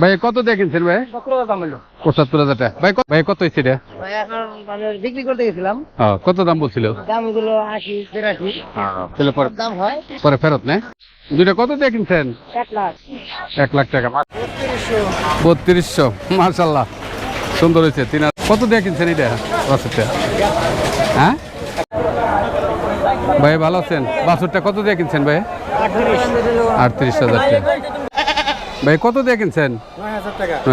ভাই কত দিয়ে কিনছেন ভাই? পঁচাত্তর হাজার টাকা। ভাই ভাই কত হয়েছে এটা? বিক্রি করতে গেছিলাম। কত দাম বলছিল? দামগুলো আশি বিরাশি তাহলে পরে দাম হয়। পরে ফেরত নে? দুইটা কত দিয়ে কিনছেন? এক লাখ। এক লাখ টাকা। বত্রিশশো। মার্শাল্লাহ সুন্দর হয়েছে তিন হাজার- কত দিয়ে কিনছেন এটা? বাছুরটা হ্যাঁ? ভাই ভালো আছেন? বাছুরটা কত দিয়ে কিনছেন ভাই? আটত্রিশ হাজার টাকা। ভাই কত দিয়ে কিনছেন? নয়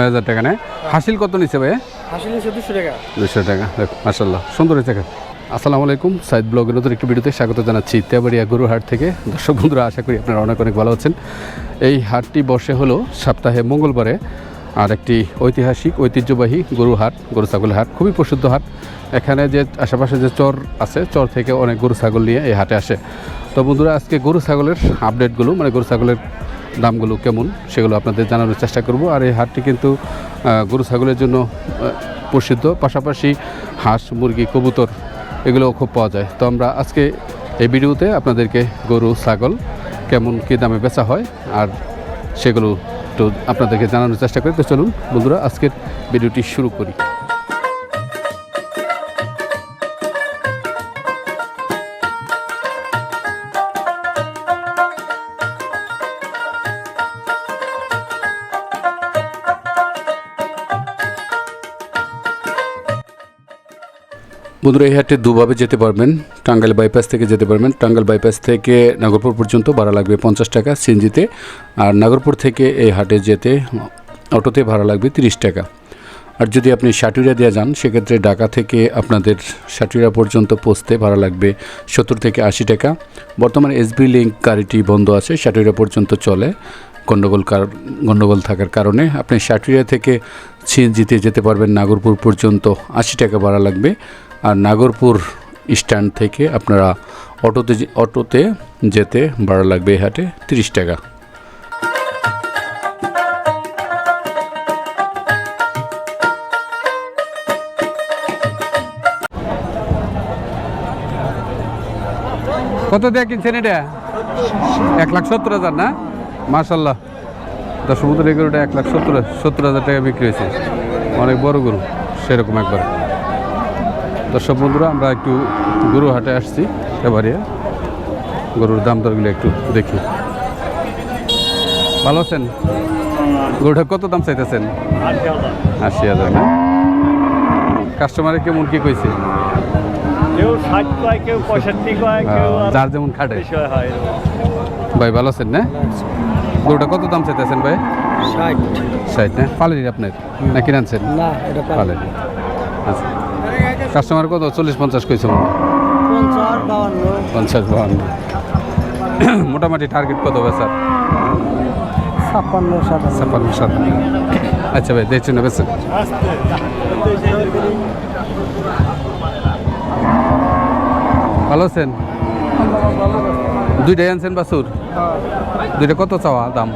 হাজার টাকা। নয় হাসিল কত নিচ্ছে ভাই? দুশো টাকা। দুশো টাকা দেখো মাসাল্লাহ সুন্দর হয়েছে আসসালামু আলাইকুম সাইদ ব্লগের নতুন একটি ভিডিওতে স্বাগত জানাচ্ছি তেবাড়িয়া গরুহাট থেকে। দর্শক বন্ধুরা আশা করি আপনারা অনেক অনেক ভালো আছেন। এই হাটটি বসে হলো সপ্তাহে মঙ্গলবারে আর একটি ঐতিহাসিক ঐতিহ্যবাহী গরু হাট গরু ছাগলের হাট। খুবই প্রসিদ্ধ হাট। এখানে যে আশেপাশে যে চর আছে চর থেকে অনেক গরু ছাগল নিয়ে এই হাটে আসে। তো বন্ধুরা আজকে গরু ছাগলের আপডেটগুলো মানে গরু ছাগলের দামগুলো কেমন সেগুলো আপনাদের জানানোর চেষ্টা করব। আর এই হাটটি কিন্তু গরু ছাগলের জন্য প্রসিদ্ধ। পাশাপাশি হাঁস, মুরগি, কবুতর, এগুলোও খুব পাওয়া যায়। তো আমরা আজকে এই ভিডিওতে আপনাদেরকে গরু, ছাগল কেমন, কী দামে বেচা হয়, আর সেগুলো একটু আপনাদেরকে জানানোর চেষ্টা করি। তো চলুন বন্ধুরা, আজকের ভিডিওটি শুরু করি। বন্ধুরা, এই হাটে দুভাবে যেতে পারবেন। টাঙ্গাইল বাইপাস থেকে যেতে পারবেন। টাঙ্গাইল বাইপাস থেকে নাগরপুর পর্যন্ত ভাড়া লাগবে পঞ্চাশ টাকা সিএনজিতে। আর নাগরপুর থেকে এই হাটে যেতে অটোতে ভাড়া লাগবে তিরিশ টাকা। আর যদি আপনি সাটুরিয়া দিয়ে যান, সেক্ষেত্রে ঢাকা থেকে আপনাদের সাটুরিয়া পর্যন্ত পৌঁছতে ভাড়া লাগবে সত্তর থেকে আশি টাকা। বর্তমানে এসবি লিঙ্ক গাড়িটি বন্ধ আছে সাটুরিয়া পর্যন্ত চলে। গণ্ডগোল গণ্ডগোল থাকার কারণে আপনি সাটুরিয়া থেকে সিএনজিতে যেতে পারবেন। নাগরপুর পর্যন্ত আশি টাকা ভাড়া লাগবে। আর নাগরপুর স্ট্যান্ড থেকে আপনারা অটোতে অটোতে যেতে ভাড়া লাগবে হাটে তিরিশ টাকা। কত দিয়ে কিনছেন এটা? এক লাখ সত্তর হাজার না? মার্শাল্লাহ দশ সমুদ্র গরুটা এক লাখ সত্তর সত্তর হাজার টাকা বিক্রি হয়েছে। অনেক বড় গরু, সেরকম একবার। দর্শক বন্ধুরা আমরা একটু গরু হাটে আসছি এবারে গরুর দাম দরগুলো একটু দেখি। ভালো আছেন? গরুটা কত দাম চাইতেছেন? আশি হাজার না? কাস্টমারে কেমন কি কইছে? কেউ ষাট কয় কেউ পঁয়ষট্টি কয় কেউ আহ, আর যার যেমন খাটে। ভাই ভালো আছেন না? গরুটা কত দাম চাইতেছেন ভাই? ষাট। ষাট না? পালেরি আপনার? না। কিনে আনছেন? না এটা পালেরি। আচ্ছা। কাস্টমার কত? চল্লিশ পঞ্চাশ কইছে পঞ্চাশ বাহান্ন। মোটামুটি টার্গেট কত বেচার? ছাপ্পান্ন ছাপ্পান্ন সাত আচ্ছা ভাই দেখছেন না বেচেন ভালো আছেন? দুইটাই আনছেন বাসুর দুইটা কত চাওয়া দাম?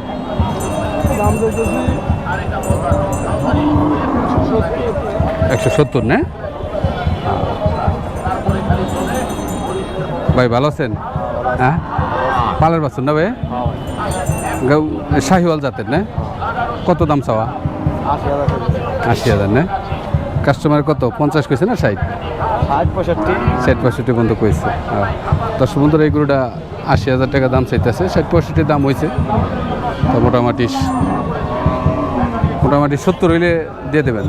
একশো সত্তর না? ভাই ভালো আছেন? হ্যাঁ? পালের বাসুর না ভাই? শাহিওয়াল জাতের না? কত দাম চাওয়া? আশি হাজার না? কাস্টমার কত? পঞ্চাশ কইছে না ষাট? ষাট পঁয়ষট্টি। ষাট পঁয়ষট্টি পর্যন্ত কইছে। দশ বন্ধুরা এই গরুটা আশি হাজার টাকা দাম চাইতেছে। ষাট পঁয়ষট্টি দাম হয়েছে তো মোটামুটি মোটামুটি সত্তর হইলে দিয়ে দেবেন।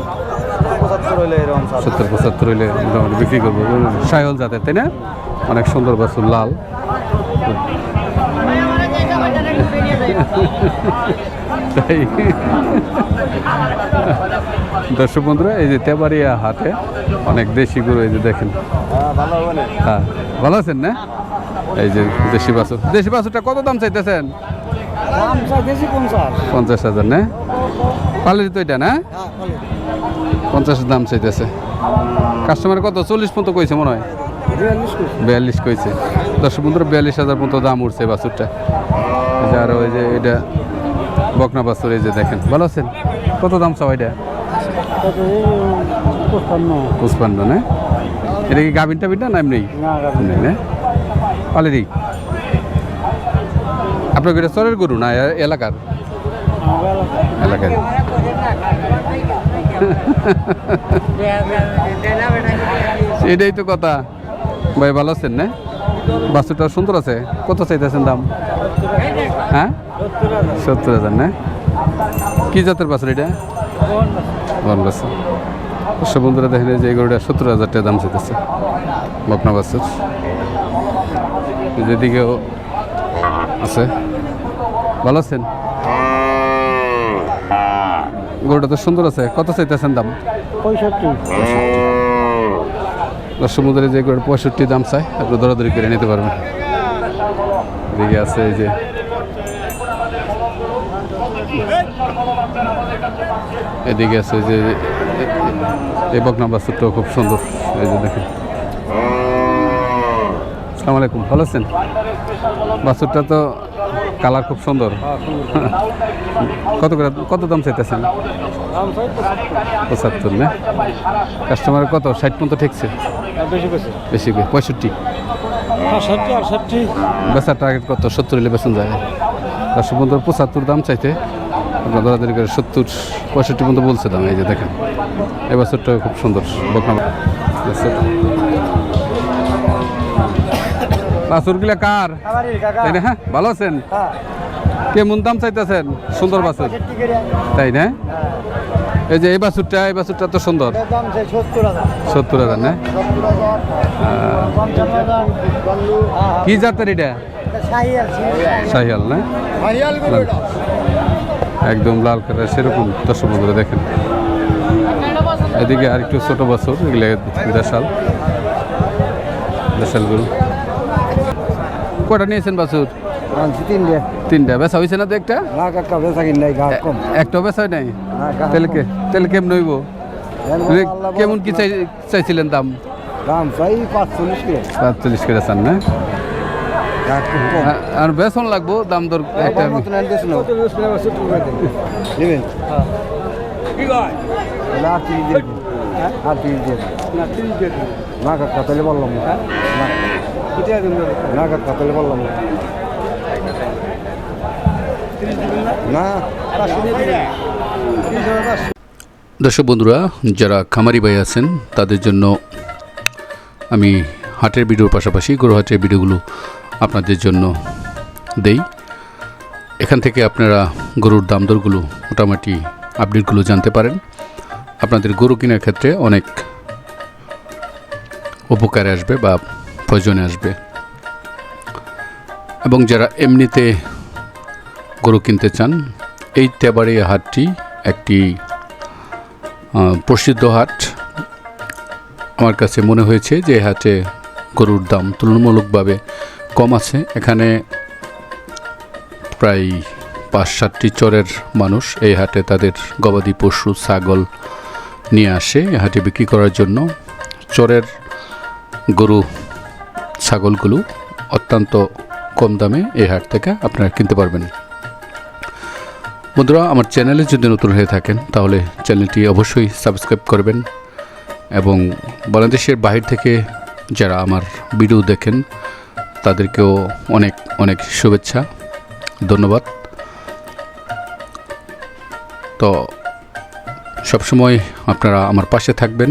সত্তর পঁচাত্তর হইলে মোটামুটি বিক্রি করব সায়ল জাতের তাই না? অনেক সুন্দর বাছুর লাল। তাই। দর্শক বন্ধুরা এই যে তেবাড়িয়া হাটে অনেক দেশি গরু এই যে দেখেন। না? হ্যাঁ ভালো আছেন না? এই যে দেশি বাছুর। দেশি বাছুরটা কত দাম চাইতেছেন? পঞ্চাশ। পঞ্চাশ হাজার না? পালের তো এটা না? হ্যাঁ পঞ্চাশ দাম চাইতেছে। কাস্টমার কত? চল্লিশ পর্যন্ত কইছে মনে হয়। বিয়াল্লিশ কইছি। দর্শক বন্ধুরা বিয়াল্লিশ হাজার পর্যন্ত দাম উঠছে বাছুরটা। এই যে আর ওই যে এটা বকনা বাছুর এই যে দেখেন। ভালো আছেন? কত দাম চাও এটা? পুষ্পান্ন না? এটা কি গাভিন টাভিন না এমনি? না না? আপনার এটা চরের গরু না এলাকার? এলাকায় এটাই তো কথা। ভাই, ভালো আছেন, না? বাসুটা সুন্দর আছে। কত চাইতেছেন দাম? হ্যাঁ? সত্তর হাজার, না? কি জাতের বাছুর এটা? বন্ধুরা, দেখেন যে গরুটা সত্তর হাজার টাকা দাম চাইতেছে। বকনা বাসুর। যেদিকেও আছে। ভালো আছেন? গরুটা তো সুন্দর আছে। কত চাইতেছেন দাম? পঁয়ষট্টি। সমুদ্রে যে করে পঁয়ষট্টি দাম চাই আপনি দরাদরি করে নিতে পারবেন। এদিকে আছে এই যে এদিকে আছে যে এই বকনা বাস্তুটাও খুব সুন্দর। এই যে দেখেন। সালাম আলাইকুম ভালো আছেন? বাছুরটা তো কালার খুব সুন্দর। কত করে কত দাম চাইতেছেন? পঁচাত্তর না? কাস্টমার কত? ষাট পর্যন্ত ঠেকছে? বেশি বেশি করে পঁয়ষট্টি? ষাটটি আটষট্টি। বেচার টার্গেট কত? সত্তর হলে বেতন যায়। দশ পর্যন্ত পঁচাত্তর দাম চাইতে। আপনার দরাদরি করে সত্তর পঁয়ষট্টি পর্যন্ত বলছে দাম এই যে দেখেন। এই বছরটা খুব সুন্দর বকনা। বাছুরগুলা কার? তাই না? হ্যাঁ ভালো আছেন? হ্যাঁ। কেমন দাম চাইতেছেন? সুন্দর বাছুর তাই না? এই যে এই বাছুরটা এই বাছুরটা তো সুন্দর। সত্তর হাজার। না? হ্যাঁ কি জাতের এটা? শাহিয়াল না? একদম লাল কালার সেরকম দর্শক বন্ধুরা দেখেন। এদিকে আর একটু ছোট বছর এগুলো দেশাল দেশাল গরু। কটা নিয়েছেন বাছুর? তিনটে। তিনটা। বেচা হয়েছে না তো একটা? না কাকা বেচা নাই একটা বেচা হয় নাই? গা তেল কেমন হইব? কেমন কি চাই চাইছিলেন দাম? দাম চাই পাঁচচল্লিশ কিলো। পাঁচচল্লিশ করে চান না? আর বেসন লাগবো দাম দর একটা আর তিরিশ দিয়ে দিন। আর তিরিশ দিয়ে দিন। না কাকা তাহলে বললাম। না। দর্শক বন্ধুরা, যারা খামারি ভাই আছেন, তাদের জন্য আমি হাটের ভিডিওর পাশাপাশি গরু হাটের ভিডিওগুলো আপনাদের জন্য দেই। এখান থেকে আপনারা গরুর দাম দরগুলো মোটামুটি আপডেটগুলো জানতে পারেন। আপনাদের গরু কেনার ক্ষেত্রে অনেক উপকারে আসবে বা প্রয়োজনে আসবে। এবং যারা এমনিতে গরু কিনতে চান, এই তেবাড়িয়া হাটটি একটি প্রসিদ্ধ হাট। আমার কাছে মনে হয়েছে যে হাটে গরুর দাম তুলনামূলকভাবে কম আছে। এখানে প্রায় পাঁচ সাতটি চরের মানুষ এই হাটে তাদের গবাদি পশু, ছাগল নিয়ে আসে হাটে বিক্রি করার জন্য। চরের গরু ছাগলগুলো অত্যন্ত কম দামে এই হাট থেকে আপনারা কিনতে পারবেন। বন্ধুরা, আমার চ্যানেলে যদি নতুন হয়ে থাকেন, তাহলে চ্যানেলটি অবশ্যই সাবস্ক্রাইব করবেন এবং বাংলাদেশের বাহির থেকে যারা আমার ভিডিও দেখেন, তাদেরকেও অনেক অনেক শুভেচ্ছা, ধন্যবাদ। তো সবসময় আপনারা আমার পাশে থাকবেন।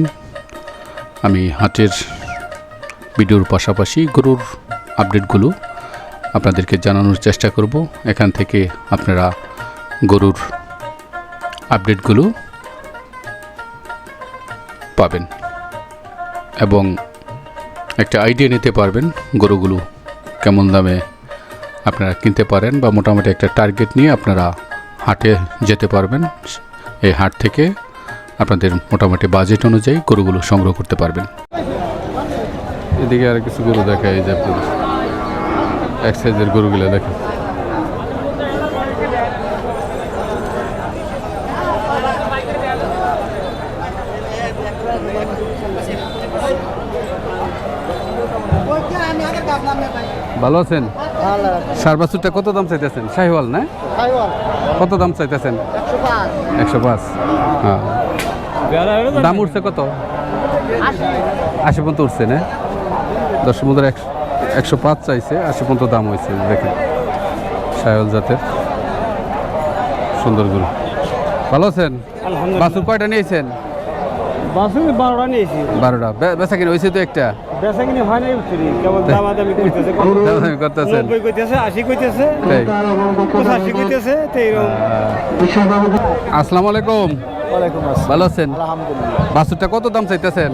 আমি হাটের ভিডিওর পাশাপাশি গরুর আপডেটগুলো আপনাদেরকে জানানোর চেষ্টা করব। এখান থেকে আপনারা গরুর আপডেটগুলো পাবেন এবং একটা আইডিয়া নিতে পারবেন গরুগুলো কেমন দামে আপনারা কিনতে পারেন বা মোটামুটি একটা টার্গেট নিয়ে আপনারা হাটে যেতে পারবেন। এই হাট থেকে আপনাদের মোটামুটি বাজেট অনুযায়ী গরুগুলো সংগ্রহ করতে পারবেন। এদিকে আর কিছু গরু দেখা এই যে আপনাদের এক সাইজের গরুগুলো দেখেন। ভালো আছেন? সার বাছুরটা কত দাম চাইতেছেন? শাহিওয়াল না? কত দাম চাইতেছেন? একশো পাঁচ। হ্যাঁ। দাম উঠছে কত? আশি পর্যন্ত উঠছে না? দশ পর্যন্ত একশো পাঁচ চাইছে আশি পর্যন্ত দাম হয়েছে দেখেন। শাহিওয়াল জাতের সুন্দর গরু। ভালো আছেন? বাছুর কয়টা নিয়েছেন? বাসু বারোটা নিয়েছি। বারোটা। বেচা কিনা হয়েছে তো একটা? বেচা কিনে হয় নাই কেবল দামাদামি করতেছে। দামাদামি করতেছেন। নব্বই কইতেছে আশি কইতেছে পঁচাশি কইতেছে তো আসসালামু আলাইকুম। ভালো আছেন? বাছুরটা কত দাম চাইতেছেন?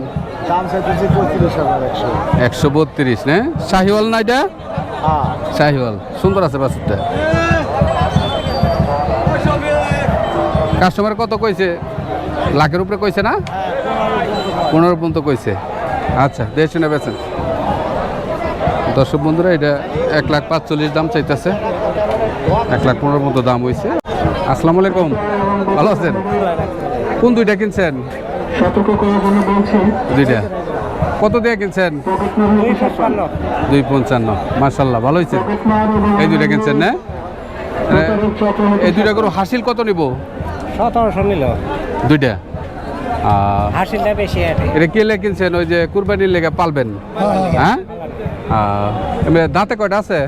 দাম চাইতেছি পঁয়ত্রিশ হাজার একশো। একশো বত্রিশ না? শাহিওয়াল না এটা? হ্যাঁ। শাহিওয়াল সুন্দর আছে বাছুরটা। কাস্টমার কত কইছে? লাখের উপরে কইছে না? পনেরো পর্যন্ত কইছে। আচ্ছা দিয়ে শুনে বেছেন দর্শক বন্ধুরা এটা এক লাখ পাঁচচল্লিশ দাম চাইতেছে। এক লাখ পনেরো মতো দাম হয়েছে আসসালামু আলাইকুম। ভালো আছেন? কোন দুইটা কিনছেন? দুইটা। কত দিয়ে কিনছেন? দুই পঞ্চান্ন। মার্শাল্লাহ ভালো হয়েছে। এই দুইটা কিনছেন না? এই দুইটা করে হাসিল কত নিব? সতেরোশো নিল। দুইটা। আহ, হাসিলটা বেশি এটা কে লেগে কিনছেন? ওই যে কুরবানির লেগে পালবেন। হ্যাঁ? দাঁতে কয়টা আছে?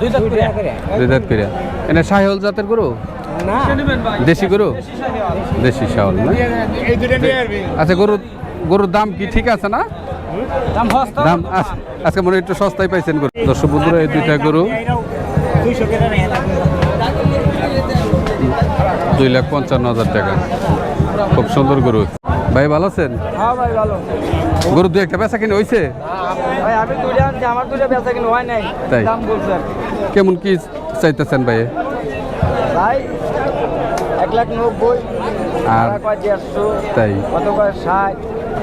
দুই দাঁত করে জাতের গরু? দেশি গরু? দেশি শাহল না? আচ্ছা গরুর গরুর দাম কি ঠিক আছে না? দাম আজকে মনে একটু সস্তায় পাইছেন গরু। দর্শক বন্ধুরা এই দুইটা গরু দুই লাখ পঞ্চান্ন হাজার টাকা। খুব সুন্দর গরু। ভাই ভালো আছেন? হ্যাঁ ভাই ভালো। গরু দু একটা বেচা কিনে হয়েছে ভাই আমি দুইটা আনছি আমার দুইটা বেচা কিনে হয় নাই। তাই? দাম বলছে। কেমন কি চাইতেছেন ভাই? ভাই এক লাখ নব্বই আর আর কয় দেড়শো তাই? কত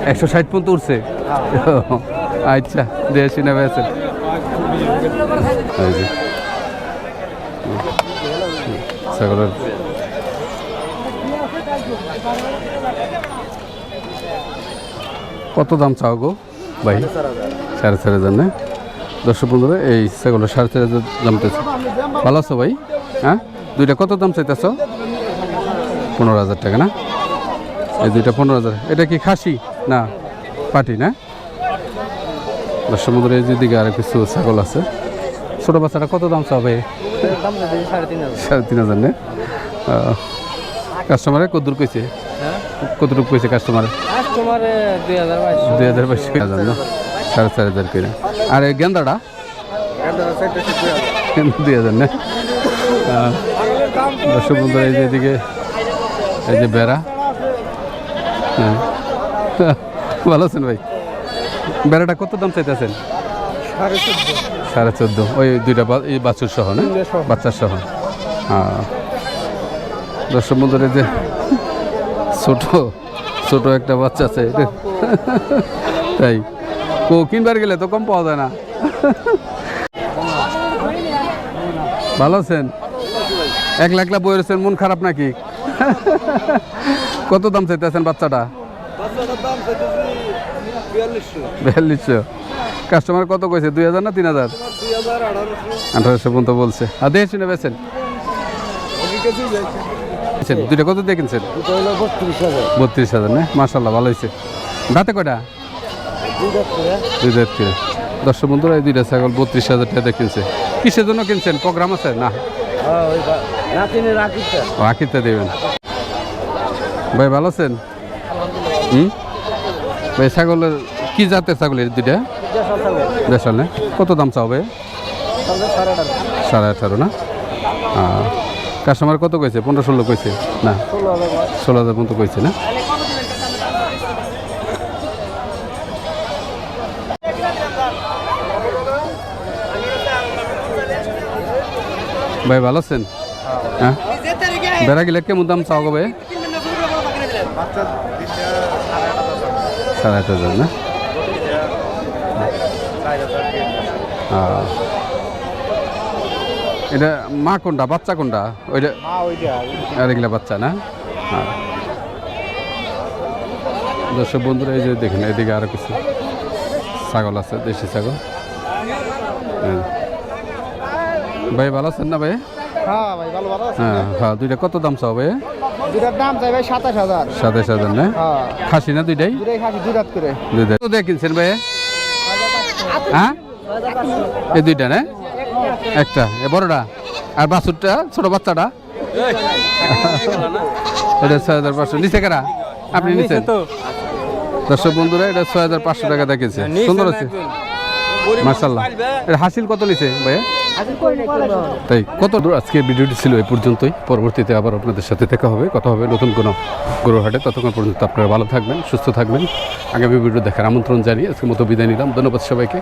একশো ষাট পর্যন্ত উঠছে আচ্ছা ছাগলের কত দাম চাও গো ভাই? সাড়ে চার হাজার না? দর্শক পনেরো এই ছাগলের সাড়ে চার হাজার দাম ভালো আছো ভাই? হ্যাঁ? দুইটা কত দাম চাইতেছ? পনেরো হাজার টাকা, না? এই দুইটা পনেরো হাজার। এটা কি খাসি? না, পাটি, না? দর্শক বন্ধুরা, এই যে দিকে আরও কিছু ছাগল আছে। ছোট বাচ্চাটা কত দাম চাবে সাড়ে তিন হাজার, না? কাস্টমারে কদ্দুর কইছে? কতটুকু কইছে কাস্টমারে দুই হাজার বাইশ হাজার না সাড়ে চার হাজার করে। আর গেন্দাটা? দুই হাজার, না? বন্ধুরা, এই যে এই যে বেড়া। হ্যাঁ। ভালো আছেন ভাই? বেড়াটা কত দাম চাইতেছেন? সাড়ে সাড়ে চোদ্দ। ওই দুইটা এই বাছুর সহ না? বাচ্চার সহ। হ্যাঁ দর্শক বন্ধুরা যে ছোট ছোট একটা বাচ্চা আছে। তাই। ও কিনবার গেলে তো কম পাওয়া যায় না। ভালো আছেন? এক লাখ বই রয়েছেন মন খারাপ নাকি? কত দাম চাইতেছেন বাচ্চাটা? বিয়াল্লিশশো। কাস্টমার কত কইছে দুই হাজার না তিন হাজার? আঠারোশো। পর্যন্ত বলছে। আর দেখে শুনে বেছেন দুইটা কত দিয়ে কিনছেন? বত্রিশ হাজার। হাজার না? মার্শাল্লাহ ভালো হয়েছে দাঁতে কয়টা? দুই দাঁত দাঁত করে। দর্শক বন্ধুরা এই দুইটা ছাগল বত্রিশ হাজার টাকা কিনছে। কিসের জন্য কিনছেন? প্রোগ্রাম আছে? না। রাখিতে দেবেন। ভাই, ভালো আছেন? হুম? ভাই, ছাগলের কি জাতের ছাগলের দুইটা? দেশাল না? কত দাম চাও ভাই? সাড়ে আঠারো না? কাস্টমার কত কইছে? পনেরো ষোলো কইছে? না, ষোলো হাজার পর্যন্ত কইছে না? ভাই, ভালো আছেন? বেড়া গেলে কেমন দাম চাও গো ভাই? সাড়ে আট হাজার না। এটা মা কোনটা? বাচ্চা কোনটা? ওইটা হ্যাঁ আর এগুলা বাচ্চা না? হ্যাঁ। দর্শক বন্ধুরা এই যে দেখেন এদিকে আরও কিছু ছাগল আছে দেশি ছাগল। হ্যাঁ। ভাই ভালো আছেন না ভাই? হ্যাঁ ভাই ভালো ভালো আছে হ্যাঁ হ্যাঁ দুইটা কত দাম চাও ভাই? দুটার দাম চাই ভাই সাতাশ হাজার। সাতাশ হাজার না? হ্যাঁ। খাসি না দুইটাই? দুটাই খাসি দুই দাঁত করে দুইটা কত দিয়ে কিনছেন ভাই? হ্যাঁ? এই দুইটা না? একটা। এ বড়টা? আর বাছুরটা? ছোট বাচ্চাটা? এটা ছয় হাজার পাঁচশো। নিচে কারা? আপনি নিচেন দর্শক বন্ধুরা এটা ছয় হাজার পাঁচশো টাকা দেখেছে। সুন্দর আছে মার্শাল্লাহ হাসিল কত নিছে ভাইয়া? তাই কত দূর? আজকে ভিডিওটি ছিল এই পর্যন্তই। পরবর্তীতে আবার আপনাদের সাথে দেখা হবে কথা হবে নতুন কোনো গরুহাটে। ততক্ষণ পর্যন্ত আপনারা ভালো থাকবেন সুস্থ থাকবেন। আগামী ভিডিও দেখার আমন্ত্রণ জানিয়ে আজকে মতো বিদায় নিলাম। ধন্যবাদ সবাইকে।